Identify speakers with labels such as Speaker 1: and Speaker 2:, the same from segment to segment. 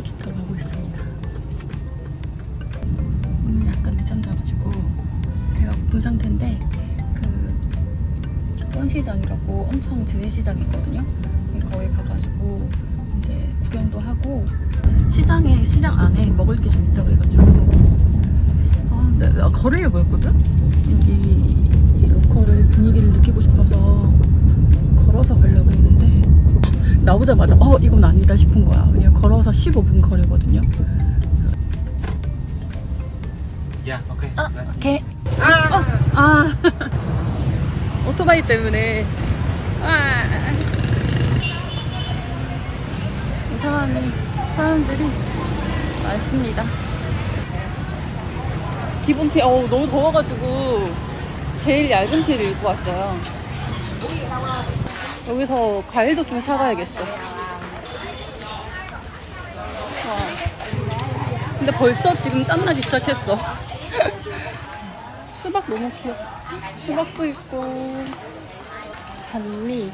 Speaker 1: 타고 가고 있습니다. 오늘 약간 늦잠 자가지고 배가 고픈 상태인데 그 뻔시장이라고 엄청 재래시장이 있거든요. 거기 가가지고 이제 구경도 하고 시장에 시장 안에 먹을 게 좀 있다 그래가지고 아 근데 나 걸으려고 했거든. 여기 이 로컬을 분위기를 느끼고 싶어서 걸어서 가려고 했는데 나오자마자 어 이건 아니다 싶은 거야. 걸어서 15분 거리거든요.
Speaker 2: Yeah, okay.
Speaker 1: 아, 오케이. 어, 아. 오토바이 때문에. 아. 이 사람이, 사람들이 많습니다. 기본 티, 어우, 너무 더워가지고, 제일 얇은 티를 입고 왔어요. 여기서 과일도 좀 사가야겠어. 근데 벌써 지금 땀나기 시작했어. 수박 너무 귀엽. 수박도 있고 단미.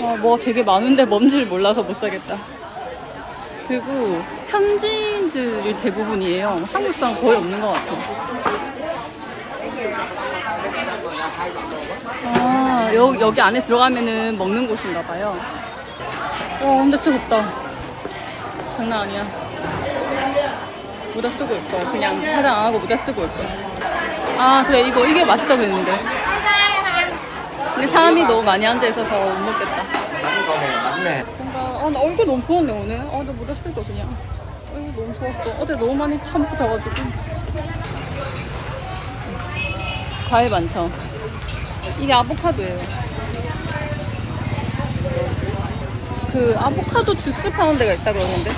Speaker 1: 아, 뭐 되게 많은데 뭔지를 몰라서 못 사겠다. 그리고 현지인들이 대부분이에요. 한국 사람 거의 없는 것 같아요. 아, 여, 여기 안에 들어가면은 먹는 곳인가 봐요. 와, 근데 진짜 덥다. 장난 아니야. 모자 쓰고 올 거야. 그냥 화장 안 하고 모자 쓰고 올 거야. 아 그래 이거 이게 맛있다 그랬는데. 근데 사람이 너무 많이 앉아 있어서 못 먹겠다.
Speaker 2: 맞네.
Speaker 1: 뭔가 아나 얼굴 너무 부었네 오늘. 아나 모자 쓸거 그냥. 얼굴 너무 부었어. 어제 너무 많이 샴푸 져가지고. 과일 많죠. 이게 아보카도예요. 그 아보카도 주스 파는 데가 있다 그러는데.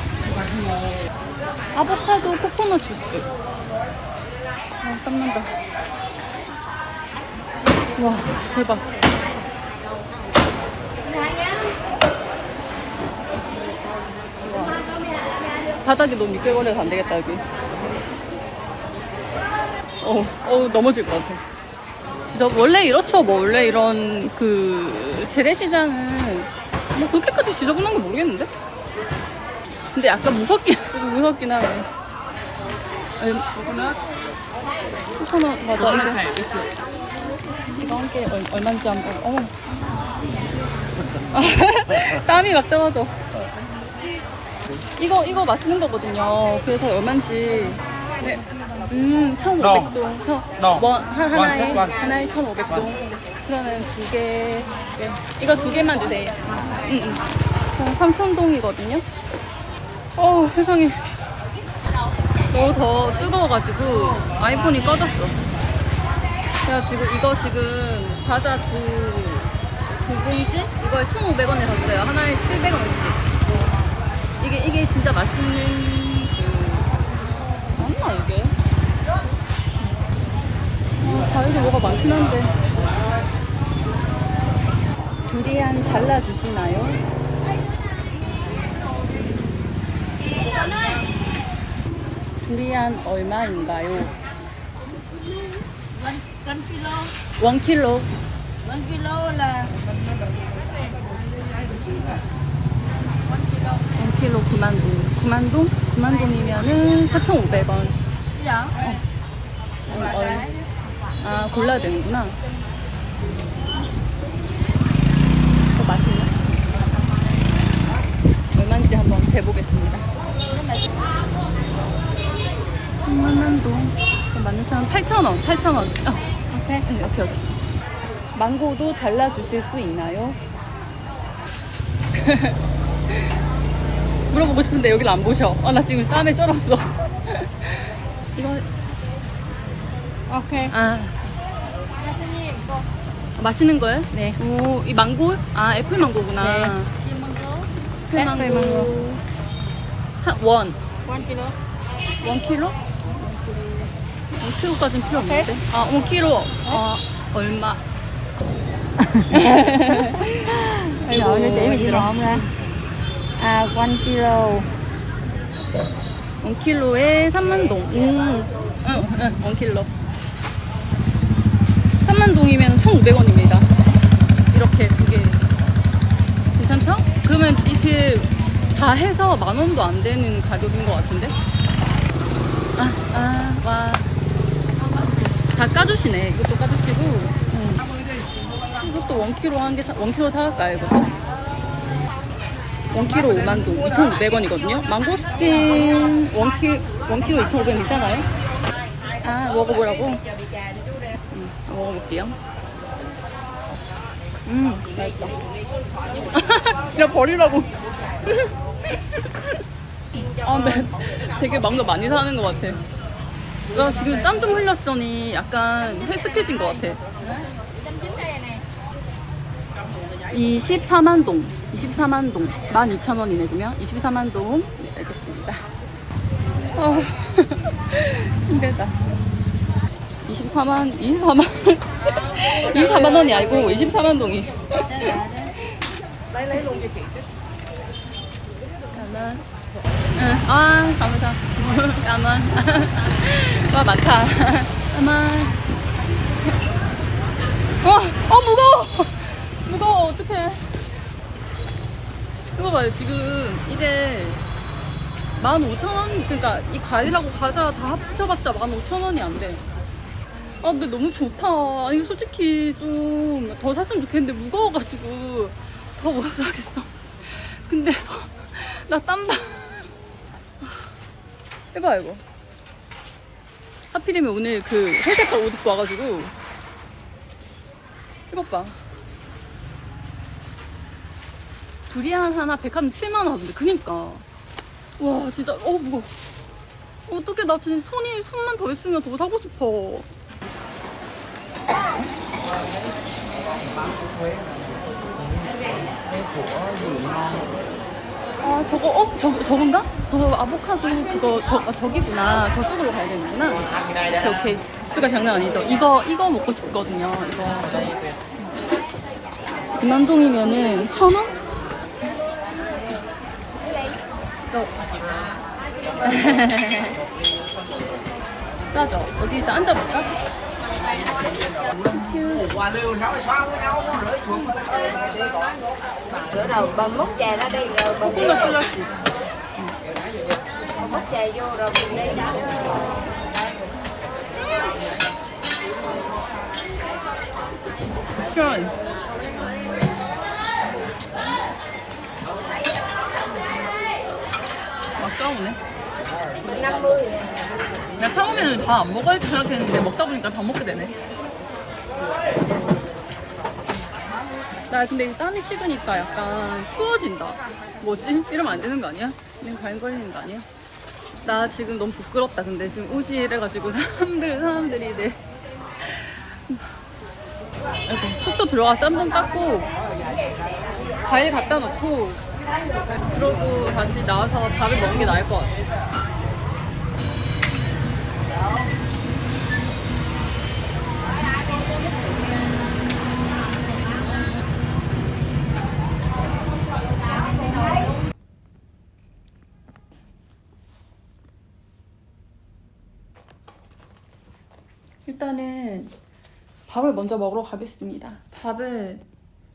Speaker 1: 아보카도 코코넛 주스. 아, 땀난다. 와, 대박. 와. 바닥이 너무 미끌거려서 안 되겠다, 여기. 어, 어, 넘어질 것 같아. 진짜 원래 이렇죠, 뭐. 원래 이런 그 재래시장은 뭐 그렇게까지 지저분한 거 모르겠는데? 근데 약간 무섭긴, 무섭긴 하네. 코코넛? 코코넛, 맞아. 이거, 이거 한 개 얼마인지 한번, 어머. 땀이 막 떨어져. 이거, 이거 맛있는 거거든요. 그래서 얼마인지. 네. 음, 1,500동. 천,
Speaker 2: No.
Speaker 1: 하, 하나에. 하나에 1,500동. 그러면 두 개, 네. 이거 두 개만 주세요. 응, 응. 저는 3,000동이거든요. 어, 세상에. 너무 더 뜨거워가지고 아이폰이 꺼졌어. 제가 지금 이거 지금 과자 두, 두 봉지? 이걸 1,500원에 샀어요. 하나에 700원씩. 이게, 이게 진짜 맛있는 그, 맞나, 이게? 아, 과일이 뭐가 많긴 한데. 두리안 잘라주시나요? 리안 얼마인가요?
Speaker 3: One kilo.
Speaker 1: 원 킬로.
Speaker 3: One kilo là
Speaker 1: 킬로 9만동. 9만동? 9만동이면은 4,500원.
Speaker 3: dạ.
Speaker 1: 아, 골라야 되는구나. 더 맛있네. 얼마인지 한번 재보겠습니다. 3만동. 16,000원. 8,000원. 8,000원. 어. 오케이. 네, 오케이, 오케이. 망고도 잘라주실 수 있나요? 물어보고 싶은데 여기를 안 보셔. 아, 나 지금 땀에 쩔었어. 이거
Speaker 3: Ok.
Speaker 1: 아 맛있는 거예요? 네. 오, 이 망고? 아 애플 망고구나.
Speaker 3: 네. Mango.
Speaker 1: 애플 망고.
Speaker 3: 애플 망고.
Speaker 1: 한 원. 원 킬로? 원 킬로 까지는 필요 없는데. 아, 원 킬로. 아, 얼마? 아이고,
Speaker 3: Rồi, cho chị mình
Speaker 1: 힘들어.
Speaker 3: ngọn ra. À, one kilo.
Speaker 1: 원 킬로에 3만 동. 음. 응, 응, 원 킬로. 3만 동이면 1,500원입니다. 이렇게 두 개. 괜찮죠? 그러면 이렇게 다 해서 만 원도 안 되는 가격인 것 같은데? 아, 아, 와. 다 까주시네. 이것도 까주시고. 음. 이것도 원키로 한 개, 사, 원키로 사갈까요, 이것도? 원키로 5만 동, 2,500원이거든요. 망고스틴 원키, 원키로 2,500원 괜찮아요? 아, 먹어보라고? 음, 먹어볼게요. 음, 맛있다. 야, 버리라고. 아, 근데 되게 망고 많이 사는 것 같아. 나 지금 땀 좀 흘렸더니 약간 헬스케진 것 같아. 24만 동. 24만 동. 12,000원이네, 그러면. 24만 동. 네, 알겠습니다. 아, 힘들다. 24만, 24만, 24만 원이 아니고 24만 동이. 응, 아, 감사. Cảm 와, 많다. cảm 와, 어, 무거워! 무거워, 어떡해. 이거 봐요, 지금 이게 15,000원? 그러니까 이 과일하고 과자 다 합쳐봤자 15,000원이 안 돼. 아, 근데 너무 좋다. 아니, 솔직히 좀 더 샀으면 좋겠는데 무거워가지고 더 못 사겠어. 근데 서- 나 땀봐. 해봐, 이거. 하필이면 오늘 그 회색깔 옷 입고 와가지고. 이것 봐. 두리안 하나 백화점 7만원 하던데. 그니까. 와, 진짜, 어, 무거워. 어떡해, 나 진짜 손이, 손만 더 있으면 더 사고 싶어. 아 저거 어 저거 저건가? 저거 아보카도 그거 저 아, 저기구나 저쪽으로 가야 되는구나. 오케이 오케이. 수가 장난 아니죠. 이거 이거 먹고 싶거든요. 이거. 금만동이면은 천 원? 어. 싸죠. 어디 일단 앉아볼까?
Speaker 2: Hòa lưu nấu xoa với nhau, nó rửa chuồng
Speaker 3: Rửa rồi bờ múc chè ra đây rồi
Speaker 1: bờ
Speaker 3: múc chè vô rồi mình
Speaker 1: lấy đã Trời. Một con nữa
Speaker 3: 50
Speaker 1: 나 처음에는 다 안 먹어야 지 생각했는데 먹다 보니까 다 먹게 되네. 나 근데 이 땀이 식으니까 약간 추워진다. 뭐지? 이러면 안 되는 거 아니야? 그냥 갈 걸리는 거 아니야? 나 지금 너무 부끄럽다. 근데 지금 옷이 이래가지고 사람들, 사람들이 내. 숙소 들어가서 땀좀 닦고, 과일 갖다 놓고, 그러고 다시 나와서 밥을 먹는 게 나을 것 같아. 일단은 밥을 먼저 먹으러 가겠습니다. 밥을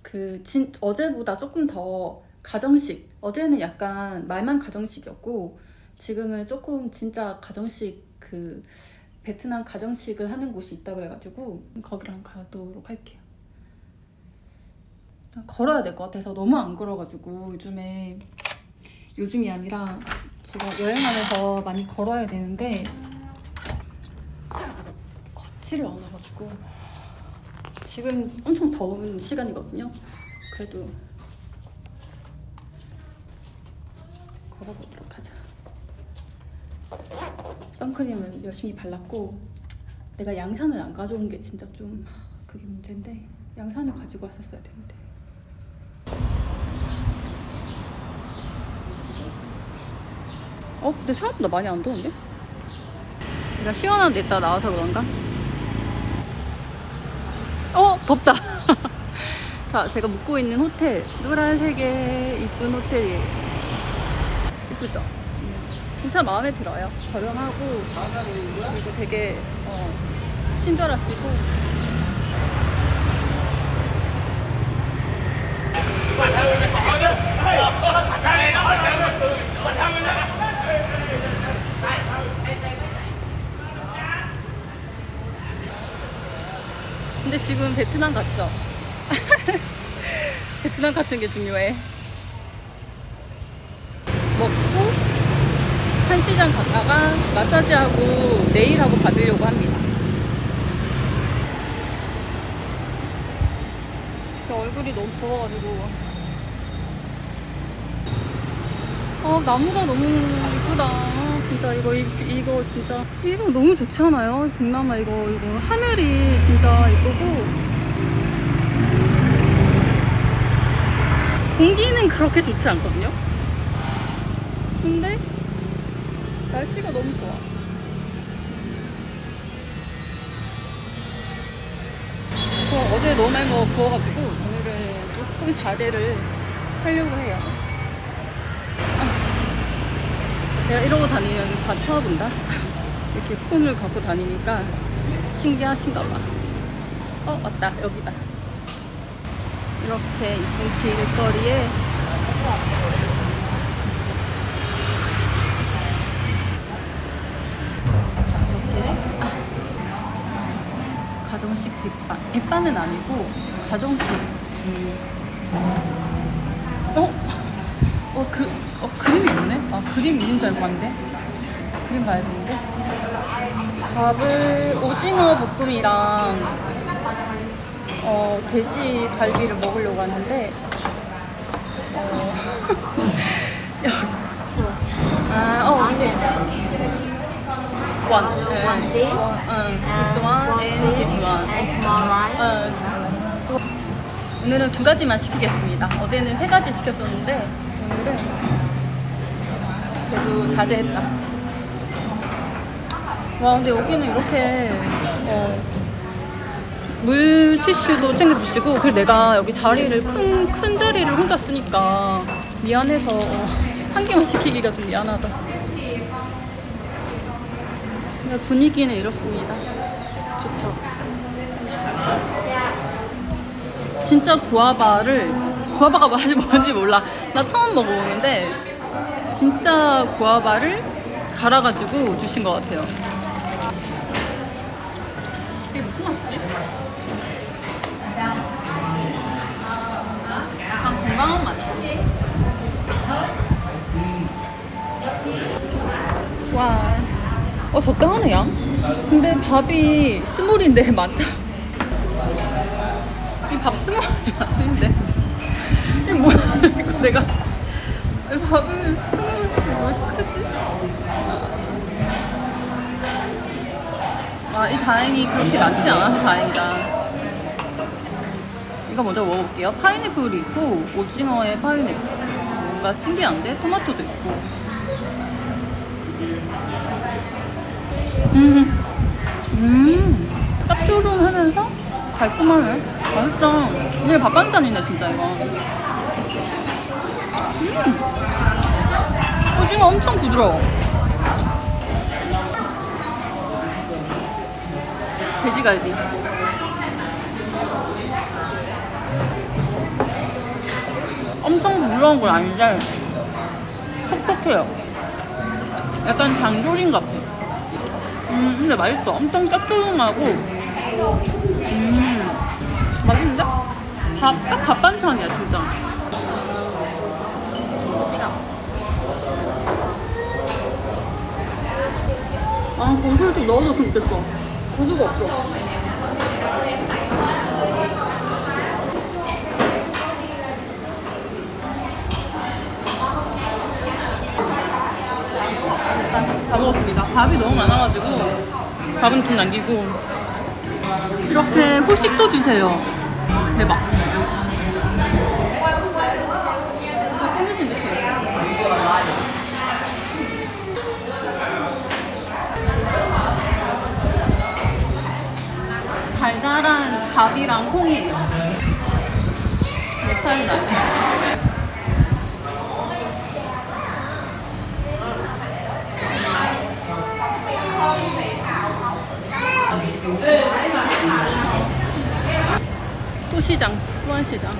Speaker 1: 그 진, 어제보다 조금 더 가정식. 어제는 약간 말만 가정식이었고 지금은 조금 진짜 가정식 그 베트남 가정식을 하는 곳이 있다 그래가지고 거기랑 가도록 할게요. 걸어야 될 것 같아서 너무 안 걸어가지고 요즘에 요즘이 아니라 제가 여행하면서 많이 걸어야 되는데 걷지를 않아가지고 지금 엄청 더운 시간이거든요. 그래도 걸어보도록 하자. 선크림은 열심히 발랐고 내가 양산을 안 가져온 게 진짜 좀 그게 문제인데 양산을 가지고 왔었어야 되는데. 어 근데 생각보다 많이 안 더운데? 내가 시원한 데 있다 나와서 그런가? 어 덥다. 자 제가 묵고 있는 호텔 노란색의 이쁜 호텔이에요. 이쁘죠? 음, 진짜 마음에 들어요. 저렴하고 그리고 되게 어, 친절하시고. 베트남 같죠? 베트남 같은 게 중요해. 먹고 한시장 갔다가 마사지하고 네일하고 받으려고 합니다. 제 얼굴이 너무 부어가지고. 아, 나무가 너무 이쁘다. 진짜 이거, 이, 이거 진짜. 이거 너무 좋지 않아요? 동남아 이거, 이거. 하늘이 진짜 이쁘고. 공기는 그렇게 좋지 않거든요? 근데 날씨가 너무 좋아. 저 어제 너무 많이 먹어 부어가지고 오늘은 조금 자제를 하려고 해요. 아, 내가 이러고 다니면 다 쳐다본다. 이렇게 폰을 갖고 다니니까 신기하신가 봐. 어, 왔다. 여기다. 이렇게 이쁜 길거리에 아, 가정식 백반 백반은 아니고 가정식 음. 어? 어, 그, 어, 있네? 아, 그림 있는 줄 알고 왔는데? 그림 봐야 되는데? 밥을 오징어 볶음이랑 어, 돼지 갈비를 먹으려고 하는데 어, 아, 어, 이제 one.
Speaker 3: One this.
Speaker 1: 응, this one and this one.
Speaker 3: And small rice.
Speaker 1: 응. 오늘은 두 가지만 시키겠습니다. 어제는 세 가지 시켰었는데 오늘은 그래도 자제했다. 와 근데 여기는 이렇게 어, 물티슈도 챙겨주시고 그리고 내가 여기 자리를 큰, 큰 자리를 혼자 쓰니까 미안해서 어, 한 개만 시키기가 좀 미안하다. 분위기는 이렇습니다. 좋죠. 진짜 구아바를 구아바가 맛이 뭔지 몰라. 나 처음 먹어보는데 진짜 구아바를 갈아가지고 주신 것 같아요. 이게 무슨 맛이지? 약간 건강한 맛이야. 와. 어, 적당하네, 양. 근데 밥이 스몰인데 많다. 이 밥 스몰이 아닌데. 이게 뭐야, 이거 내가. 이 밥을 아, 이 다행히 그렇게 많지 않아서 다행이다. 이거 먼저 먹어볼게요. 파인애플이 있고, 오징어에 파인애플. 뭔가 신기한데? 토마토도 있고. 음, 음, 짭조름하면서 달콤하네. 맛있다. 이게 밥반찬이네, 진짜, 이거. 음, 오징어 엄청 부드러워. 돼지갈비. 엄청 부드러운 건 아닌데, 촉촉해요. 약간 장조림 같아. 음, 근데 맛있어. 엄청 짭조름하고. 음, 맛있는데? 밥, 딱 밥반찬이야, 진짜. 아, 고수를 좀 넣어줬으면 좋겠어. 고수가 없어. 다 먹었습니다. 밥이 너무 많아가지고 밥은 좀 남기고 이렇게 후식도 주세요. 대박. 밥이랑 콩이에요. 아니야. 또 시장, 또한 시장.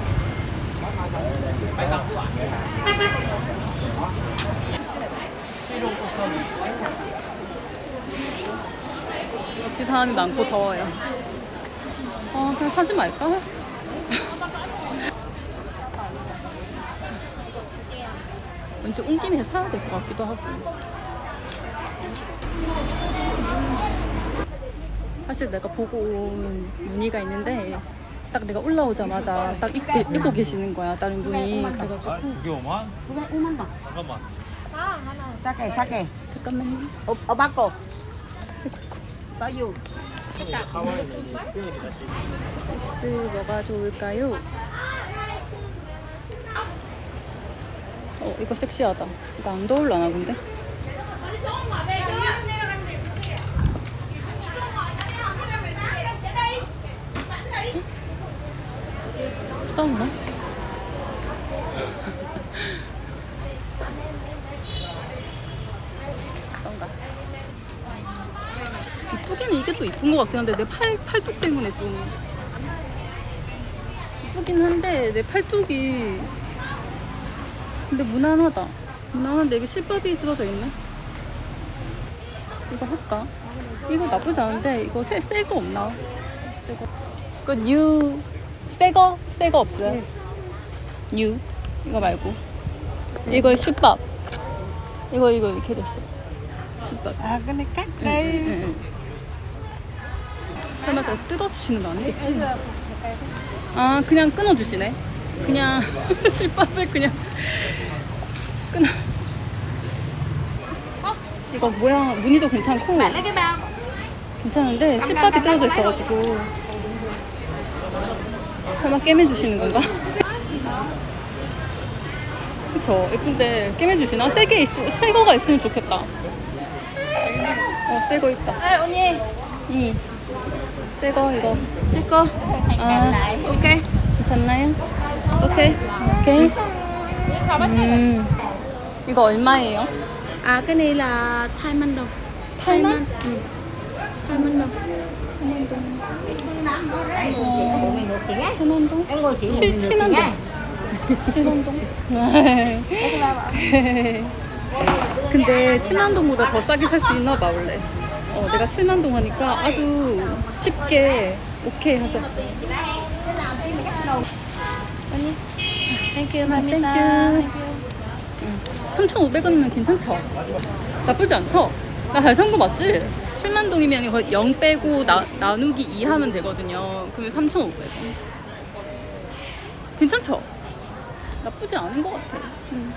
Speaker 1: 역시 사람이 많고 더워요. 아, 그냥 사지 말까? 왠지 온 김에 사야 될 것 같기도 하고. 사실 내가 보고 온 무늬가 있는데 딱 내가 올라오자마자 딱 입고, 입고 계시는 거야 다른 분이 그래가지고
Speaker 4: 두개 5만?
Speaker 3: Cái 5만 원.
Speaker 4: 잠깐만.
Speaker 3: Sake, sake.
Speaker 1: 잠깐만요
Speaker 3: 오, 오바코. 떠유.
Speaker 1: 주스 뭐가 좋을까요? 어 이거 섹시하다 이거 안 더울라나 본데? 싸웠나? 어떤가? 이게 또 이쁜 것 같긴 한데 내 팔, 팔뚝 때문에 좀 이쁘긴 한데 내 팔뚝이 근데 무난하다. 무난한데 이게 실밥이 들어져 있네. 이거 할까? 이거 나쁘지 않은데 이거 새, 새거 없나? 새거. 이거 뉴. 새거? 새거 없어요? 뉴. 이거 말고. 이거 슈밥. 이거 이거 이렇게 됐어. 슈밥. 응, 응, 응. 설마 저거 뜯어주시는 거 아니겠지? 아 그냥 끊어주시네 그냥 실밥을 그냥 끊어 이거 모양 무늬도 괜찮고. 괜찮은데 실밥이 뜯어져 있어가지고 설마 깨매주시는 건가? 그쵸 예쁜데 깨매주시나? 새게 있, 새 거가 있으면 좋겠다 어새 거 있다
Speaker 3: ô nhi.
Speaker 1: 응. 새거 이거
Speaker 3: Siko.
Speaker 1: 아
Speaker 3: Ok.
Speaker 1: 괜찮나요? 오케이 오케이 음 이거 얼마예요?
Speaker 3: À, cái này là 2만 đồng.
Speaker 1: 8만?
Speaker 3: 2만 đồng. Ủa, mình ngồi chuyện á.
Speaker 1: 8만 동?
Speaker 3: Em ngồi chuyện
Speaker 1: 7, 7만 동 7만 동? 근데 7만 동보다 더 싸게 살 수 있나 봐 원래 어, 내가 7만 동 하니까 아주 쉽게 오케이 하셨어 아니 땡큐 땡큐 3,500원이면 괜찮죠? 나쁘지 않죠? 나잘산거 맞지? 7만 동이면 거의 0 빼고 나, 나누기 2 하면 되거든요. 그러면 3,500원. 괜찮죠? 나쁘지 않은 것 같아. 음.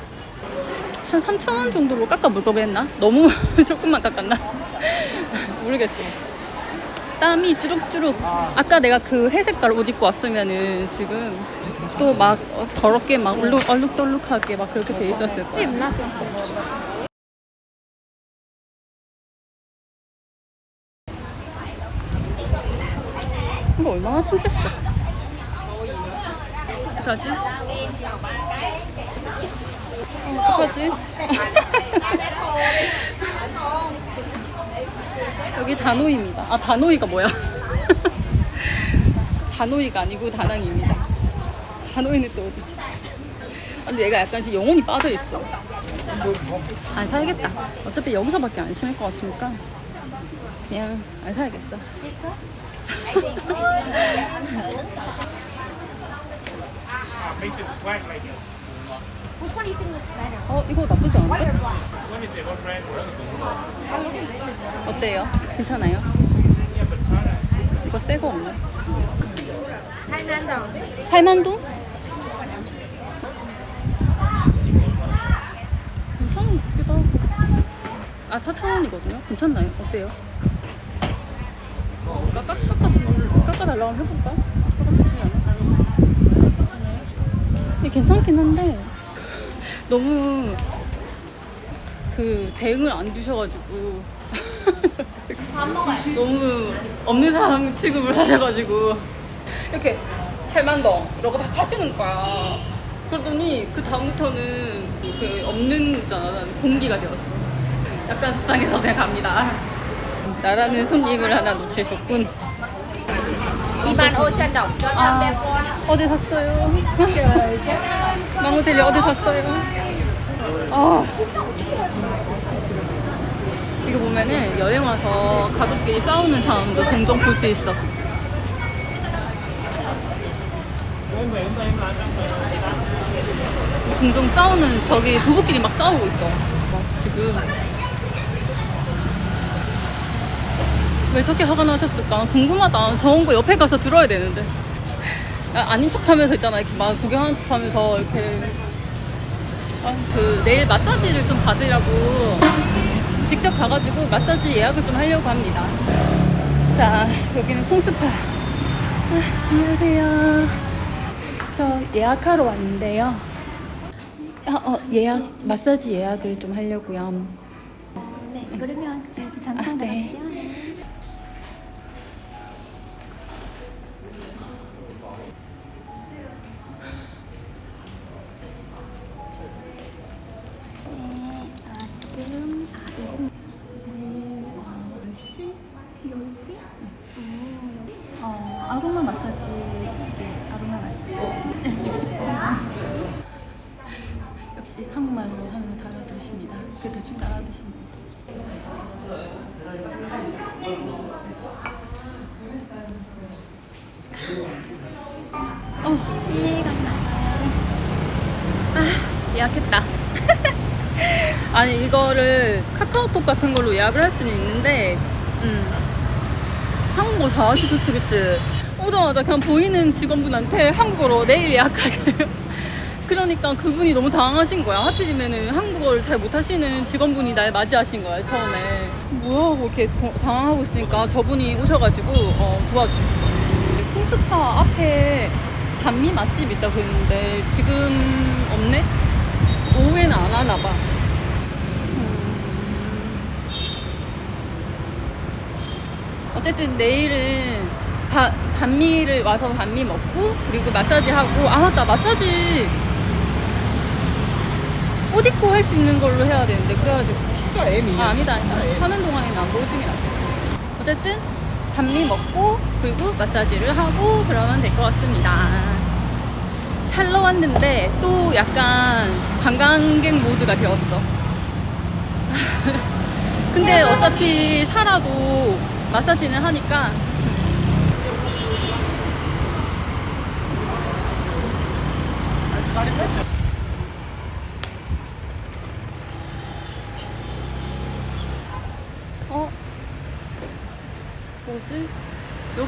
Speaker 1: 한 3,000원 정도로 깎아 볼걸 그랬나? 너무 조금만 깎았나? 모르겠어. 땀이 쭈룩쭈룩. 아 까 내가 그 회색깔 옷 입고 왔으면은 지금 또 막 더럽게 막 얼룩, 얼룩덜룩하게 막 그렇게 돼 있었을 거야. 이거 얼마나 신겠어? 어떡하지? 어, 어떡하지? 여기 다노이입니다. 아, 다노이가 뭐야? 다노이가 아니고 다낭입니다. 다노이는 또 어디지? 아, 근데 얘가 약간 지금 영혼이 빠져있어. 안 사야겠다. 어차피 여기서밖에 안 신을 것 같으니까 그냥 안 사야겠어.
Speaker 4: Makes it swag like it.
Speaker 1: 어, 이거 나쁘지 않은데?
Speaker 4: Let me see what brand.
Speaker 1: 어때요? 괜찮아요?
Speaker 4: Yeah, but it's not a.
Speaker 1: 이거 새 거 없나?
Speaker 3: 2만 đồng.
Speaker 1: 8만 동? 괜찮은 것 같기도 하고. 아, 4,000원이거든요? 괜찮나요? 어때요? 깎아, 깎아, 줄- 깎아달라고 하면 해볼까? 깎아주시면 안 돼? 근데 괜찮긴 한데, 너무 그 대응을 안 주셔가지고. 너무 없는 사람 취급을 하셔가지고. 이렇게 8만 동 이러고 다 가시는 거야. 그러더니 그 다음부터는 그 없는 잖아 공기가 되었어. 약간 속상해서 그냥 갑니다. 나라는 손님을 하나 놓치셨군.
Speaker 3: 2만 5천 đồng cho
Speaker 1: 아.
Speaker 3: 500 won.
Speaker 1: 어디 샀어요? 망호텔리 어디 샀어요? 아. 이거 보면은 여행 와서 가족끼리 싸우는 상황도 종종 볼 수 있어. 종종 싸우는 저기 부부끼리 막 싸우고 있어. 막 지금. 왜 저렇게 화가 나셨을까? 궁금하다. 저런 거 옆에 가서 들어야 되는데. 아, 아닌 척 하면서 있잖아. 이렇게 막 구경하는 척 하면서 이렇게. 아, 그 내일 마사지를 좀 받으려고 직접 가가지고 마사지 예약을 좀 하려고 합니다. 자, 여기는 콩스파. 아, 안녕하세요. 저 예약하러 왔는데요. 아, 어, 예약, 마사지 예약을 좀 하려고요.
Speaker 5: 네, 그러면 네, 잠시만
Speaker 1: 아, 네. 한국말로 하면 다 알아들으십니다. 그 대충 따라 드시는 것 같아요. 어,
Speaker 5: 네, 감사합니다.
Speaker 1: 아, 예약했다. 아니 이거를 카카오톡 같은 걸로 예약을 할 수는 있는데, 음, 한국어 잘하시 그치 그치. 오자마자 그냥 보이는 직원분한테 한국어로 내일 예약하래요. 그러니까 그분이 너무 당황하신 거야. 하필이면은 한국어를 잘 못하시는 직원분이 날 맞이하신 거야 처음에. 뭐야 하고 이렇게 도- 당황하고 있으니까 저분이 오셔가지고 어, 도와주셨어. 콩스파 앞에 단미 맛집 있다고 했는데 지금 없네? 오후에는 안 하나 봐. 음. 어쨌든 내일은 바, 반미를 와서 반미 먹고 그리고 마사지 하고 아 맞다 마사지 옷 입고 할 수 있는 걸로 해야 되는데 그래가지고. 아 아니다 아니다. 하는 동안에는 안 보여주는 게 낫다 어쨌든 반미 먹고 그리고 마사지를 하고 그러면 될 것 같습니다. 살러 왔는데 또 약간 관광객 모드가 되었어. 근데 어차피 살아도 마사지는 하니까 어? 뭐지?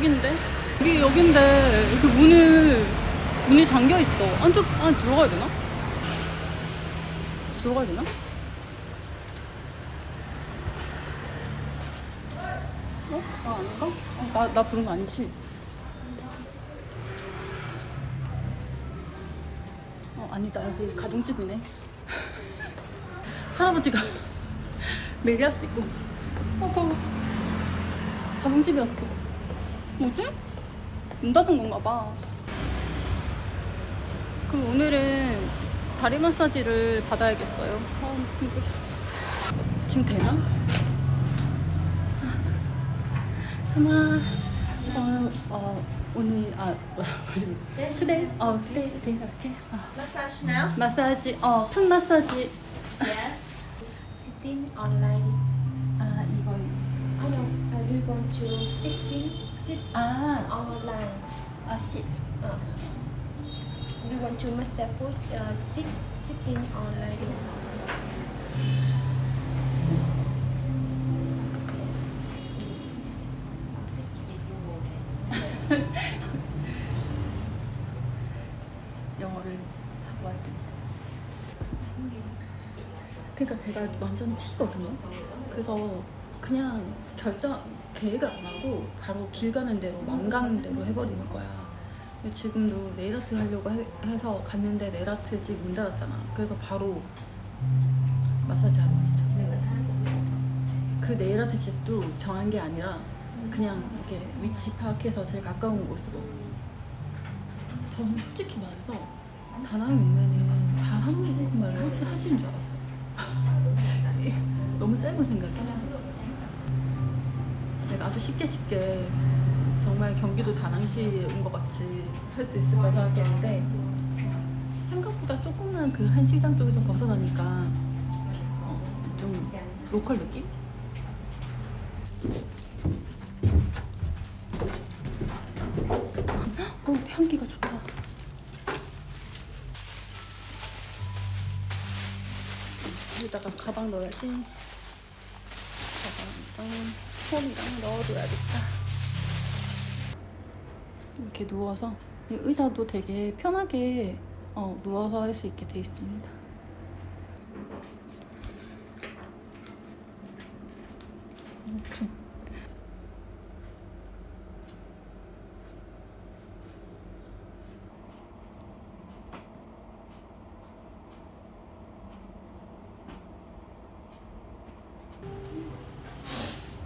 Speaker 1: 여긴데? 여기 여긴데 이렇게 문을 문이 잠겨 있어. 안쪽 안 들어가야 되나? 들어가야 되나? 어? 아 아닌가? 어, 나, 나 부른 거 아니지? 어 아니다 여기 가동집이네. 할아버지가 매일 할 수도 있고. 어 더워. 가동집이었어. 뭐지? 문 닫은 건가 봐. 그럼 오늘은 다리 마사지를 받아야겠어요. 아, 이거 지금 되나? 하나, 어, 어, 오늘, 아, 투데이? 어, 투데이, 투데이, 이렇게. 아,
Speaker 3: Massage now?
Speaker 1: 마사지, 어, 풋 마사지.
Speaker 3: Yes.
Speaker 5: Sitting online.
Speaker 1: 아, 이거,
Speaker 5: I know. I will want to sitting
Speaker 1: 시, 아,
Speaker 5: online.
Speaker 1: 아, 시.
Speaker 5: Uh, we want to massage foot. Uh, sit sitting online.
Speaker 1: 영어를 하고 할 때. 그러니까 제가 완전 T거든요. 그래서 그냥 결정 계획을 안 하고 바로 길 가는 대로 맘 가는 대로 해버리는 거야. 지금도 네일 아트 하려고 해, 해서 갔는데 네일 아트 집 문 닫았잖아. 그래서 바로 마사지 하러 왔죠. 그 네일 아트 집도 정한 게 아니라 그냥 이렇게 위치 파악해서 제일 가까운 곳으로. 저는 솔직히 말해서 다낭에 오면은 다 한국말을 하- 하시는 줄 알았어요. 너무 짧은 생각이었어. 내가 아주 쉽게 쉽게 정말 경기도 다낭시 온 것 같이 할 수 있을 거라 생각했는데 생각보다 조금은 그 한 시장 쪽에서 벗어나니까 어, 좀 로컬 느낌? 어, 향기가 좋다. 여기다가 가방 넣어야지. 넣어둬야겠다. 이렇게 누워서 이 의자도 되게 편하게 어, 누워서 할 수 있게 돼 있습니다.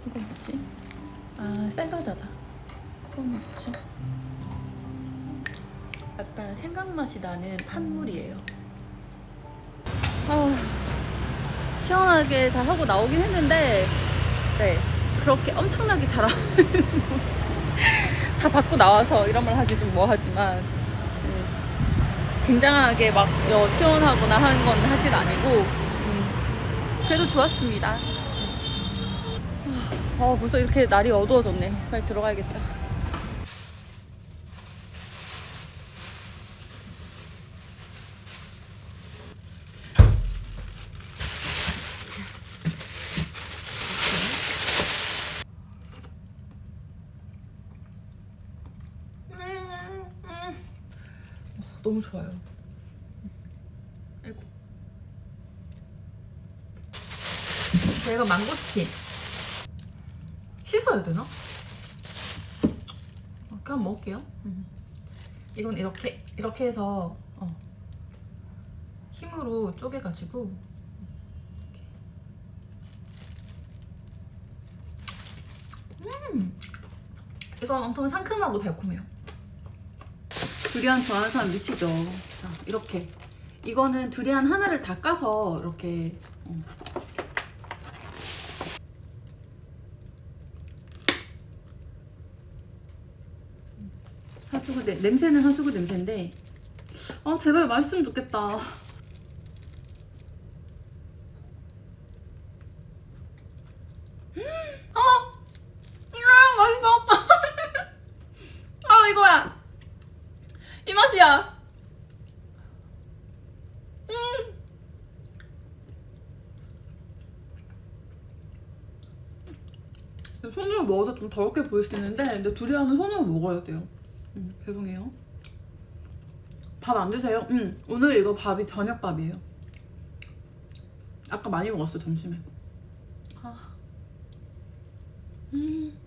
Speaker 1: 이거 뭐지? 아 쌀과자다. 이거 뭐지? 약간 생강맛이 나는 판물이에요. 아 시원하게 잘 하고 나오긴 했는데 네 그렇게 엄청나게 잘 다 받고 나와서 이런 말 하기 좀 뭐하지만 네, 굉장하게 막 여, 시원하거나 하는 건 사실 아니고 음, 그래도 좋았습니다. 아 벌써 이렇게 날이 어두워졌네. 빨리 들어가야겠다. 너무 좋아요. 아이고. 제가 망고스틴 씻어야 되나? 이렇게 먹을게요. 음. 이건 이렇게 이렇게 해서 어, 힘으로 쪼개가지고. 음, 이건 엄청 상큼하고 달콤해요. 두리안 좋아하는 사람 미치죠. 자, 이렇게 이거는 두리안 하나를 다 까서 이렇게 어. 하수구 냄- 냄새는 하수구 냄새인데. 아 제발 맛있으면 좋겠다. 어! 아 아 음. 손으로 먹어서 좀 더럽게 보일 수 있는데 근데 두리안은 손으로 먹어야 돼요 음, 죄송해요. 밥 안 드세요? 응. 오늘 이거 밥이 저녁밥이에요. 아까 많이 먹었어 점심에. 아. 음.